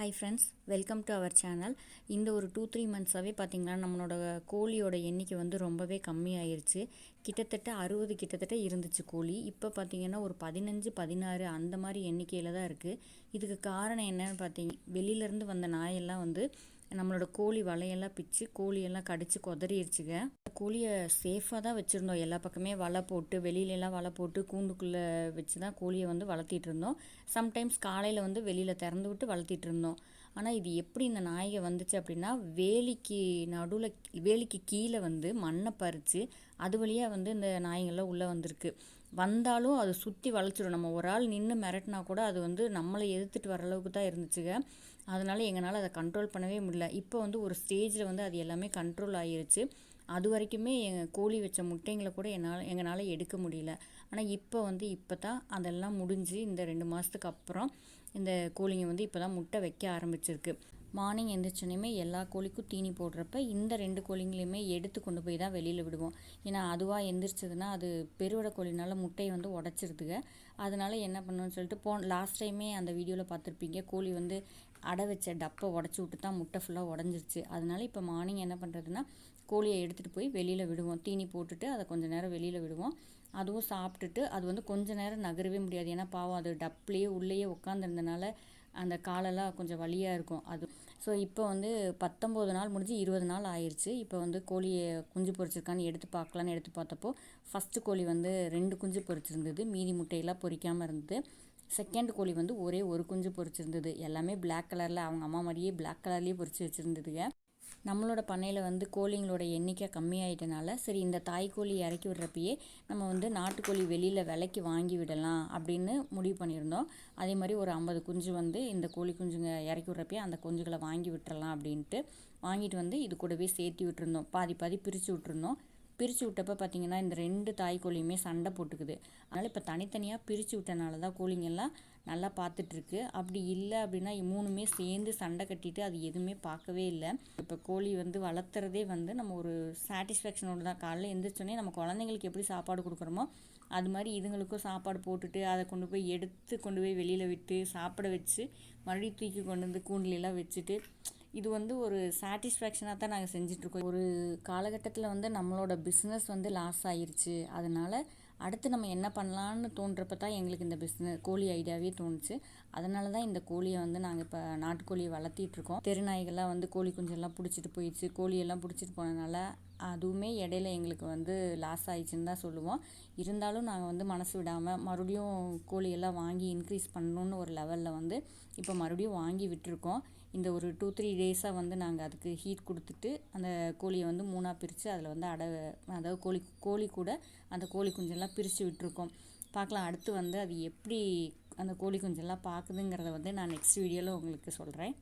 Hi friends welcome to our channel இந்த ஒரு two three மந்த்ஸாகவே பார்த்திங்கன்னா நம்மளோட கோழியோட எண்ணிக்கை வந்து ரொம்பவே கம்மியாயிருச்சு. கிட்டத்தட்ட அறுபது கிட்டத்தட்ட இருந்துச்சு கோழி. இப்போ பார்த்திங்கன்னா ஒரு பதினஞ்சு பதினாறு அந்த மாதிரி எண்ணிக்கையில் தான் இருக்குது இதுக்கு காரணம் என்னன்னு பார்த்தீங்க வெளியிலேருந்து வந்த நாயெல்லாம் வந்து நம்மளோட கோழி வலையெல்லாம் பிச்சு கோழியெல்லாம் கடிச்சு கொதறிடுச்சுங்க கோழியை சேஃபாக தான் வச்சுருந்தோம். எல்லா பக்கமே வலை போட்டு வெளியிலலாம் வலை போட்டு கூண்டுக்குள்ளே வச்சு தான் கோழியை வந்து வளர்த்திட்டு இருந்தோம். சம்டைம்ஸ் காலையில் வந்து வெளியில் திறந்து விட்டு வளர்த்திட்டு இருந்தோம். ஆனால் இது எப்படி இந்த நாய்கை வந்துச்சு அப்படின்னா வேலிக்கு நடுவில் வேலிக்கு கீழே வந்து மண்ணை பறித்து அது வழியாக வந்து இந்த நாய்கள்லாம் உள்ளே வந்திருக்கு. வந்தாலும் அது சுற்றி வளைச்சிடும் நம்ம ஒரு ஆள் நின்று மிரட்டினா கூட அது வந்து நம்மளை எதிர்த்துட்டு வர அளவுக்கு தான் இருந்துச்சுங்க. அதனால் எங்களால் அதை கண்ட்ரோல் பண்ணவே முடியல. இப்போ வந்து ஒரு ஸ்டேஜில் வந்து அது எல்லாமே கண்ட்ரோல் ஆகிருச்சு அது வரைக்குமே எங்கள் கோழி வச்ச முட்டைங்களை கூட என்னால் எங்களால் எடுக்க முடியல. ஆனால் இப்போ வந்து இப்போ தான் அதெல்லாம் முடிஞ்சு இந்த ரெண்டு மாதத்துக்கு அப்புறம் இந்த கோழிங்க வந்து இப்போ தான் முட்டை வைக்க ஆரம்பிச்சிருக்கு. மார்னிங் எந்திரிச்சோனையுமே எல்லா கோழிக்கும் தீனி போடுறப்ப இந்த ரெண்டு கோழிங்களையுமே எடுத்து கொண்டு போய் தான் வெளியில் விடுவோம். ஏன்னா அதுவாக எந்திரிச்சதுன்னா அது பெருவிட கோழினால முட்டையை வந்து உடச்சிருதுங்க. அதனால என்ன பண்ணணும்னு சொல்லிட்டு போ லாஸ்ட் டைமே அந்த வீடியோவில் பார்த்துருப்பீங்க கோழி வந்து அடை வச்ச டப்பை உடச்சி விட்டு தான் முட்டை ஃபுல்லாக உடஞ்சிருச்சு. அதனால இப்போ மார்னிங் என்ன பண்ணுறதுன்னா கோழியை எடுத்துகிட்டு போய் வெளியில் விடுவோம். தீனி போட்டுட்டு அதை கொஞ்சம் நேரம் வெளியில் விடுவோம். அதுவும் சாப்பிட்டுட்டு அது வந்து கொஞ்சம் நேரம் நகரவே முடியாது. ஏன்னா பாவம் அது டப்லேயே உள்ளேயே உட்காந்துருந்தனால அந்த காலெல்லாம் கொஞ்சம் வலியாக இருக்கும். அது ஸோ இப்போ வந்து பத்தொம்போது நாள் முடிஞ்சு இருபது நாள் ஆயிடுச்சு இப்போ வந்து கோழியை குஞ்சு பொறிச்சிருக்கான்னு எடுத்து பார்க்கலான்னு எடுத்து பார்த்தப்போ ஃபஸ்ட்டு கோழி வந்து ரெண்டு குஞ்சு பொறிச்சிருந்தது மீதி முட்டையெல்லாம் பொறிக்காமல் இருந்தது. செகண்ட் கோழி வந்து ஒரே ஒரு குஞ்சு பொறிச்சிருந்தது எல்லாமே பிளாக் கலரில் அவங்க அம்மா மாதிரியே பிளாக் கலர்லேயே பொறிச்சு வச்சுருந்ததுங்க. நம்மளோட பண்ணையில் வந்து கோழிங்களோட எண்ணிக்கை கம்மியாயிட்டனால சரி இந்த தாய்க்கோழி இறக்கி விடுறப்பயே நம்ம வந்து நாட்டுக்கோழி வெளியில் விலைக்கு வாங்கி விடலாம் அப்படின்னு முடிவு பண்ணியிருந்தோம். அதே மாதிரி ஒரு ஐம்பது குஞ்சு வந்து இந்த கோழி குஞ்சுங்க இறக்கி விட்றப்பயே அந்த குஞ்சுகளை வாங்கி விட்டுறலாம் அப்படின்ட்டு வாங்கிட்டு வந்து இது கூடவே சேர்த்து விட்டுருந்தோம். பாதி பாதி பிரித்து விட்டுருந்தோம். பிரித்து விட்டப்போ பார்த்தீங்கன்னா இந்த ரெண்டு தாய் கோழியுமே சண்டை போட்டுக்குது. அதனால் இப்போ தனித்தனியாக பிரித்து விட்டனால தான் கோழிங்கெல்லாம் நல்லா பார்த்துட்ருக்கு. அப்படி இல்லை அப்படின்னா மூணுமே சேர்ந்து சண்டை கட்டிட்டு அது எதுவுமே பார்க்கவே இல்லை. இப்போ கோழி வந்து வளர்த்துறதே வந்து நம்ம ஒரு சாட்டிஸ்ஃபேக்ஷனோடு தான். காலையில் எழுந்திரிச்சோன்னே நம்ம குழந்தைங்களுக்கு எப்படி சாப்பாடு கொடுக்குறோமோ அது மாதிரி இதுங்களுக்கும் சாப்பாடு போட்டுட்டு அதை கொண்டு போய் எடுத்து கொண்டு போய் வெளியில் விட்டு சாப்பிட வச்சு மறுபடியும் தூக்கி கொண்டு வந்து கூண்டிலெலாம் வச்சுட்டு இது வந்து ஒரு சாட்டிஸ்ஃபேக்ஷனாக தான் நாங்கள் செஞ்சிட்ருக்கோம். ஒரு காலகட்டத்தில் வந்து நம்மளோட பிஸ்னஸ் வந்து லாஸ் ஆயிருச்சு. அதனால் அடுத்து நம்ம என்ன பண்ணலான்னு தோன்றப்ப தான் எங்களுக்கு இந்த பிஸ்னஸ் கோழி ஐடியாவே தோணுச்சு. அதனால தான் இந்த கோழியை வந்து நாங்கள் இப்போ நாட்டுக்கோழியை வளர்த்திட்ருக்கோம் தெருநாய்கள்லாம் வந்து கோழி குஞ்செல்லாம் பிடிச்சிட்டு போயிடுச்சு. கோழியெல்லாம் பிடிச்சிட்டு போனதுனால அதுவுமே இடையில எங்களுக்கு வந்து லாஸ் ஆயிடுச்சுன்னு தான் சொல்லுவோம். இருந்தாலும் நாங்கள் வந்து மனசு விடாமல் மறுபடியும் கோழியெல்லாம் வாங்கி இன்க்ரீஸ் பண்ணணுன்னு ஒரு லெவலில் வந்து இப்போ மறுபடியும் வாங்கி விட்டுருக்கோம். இந்த ஒரு டூ த்ரீ டேஸாக வந்து நாங்கள் அதுக்கு ஹீட் கொடுத்துட்டு அந்த கோழியை வந்து மூணாக பிரித்து அதில் வந்து அடை அதாவது கோழி கோழி கூட அந்த கோழி குஞ்செல்லாம் பிரித்து விட்டுருக்கோம். பார்க்கலாம் அடுத்து வந்து அது எப்படி அந்த கோழி குஞ்செல்லாம் பார்க்குதுங்கிறத வந்து நான் நெக்ஸ்ட் வீடியோவில் உங்களுக்கு சொல்கிறேன்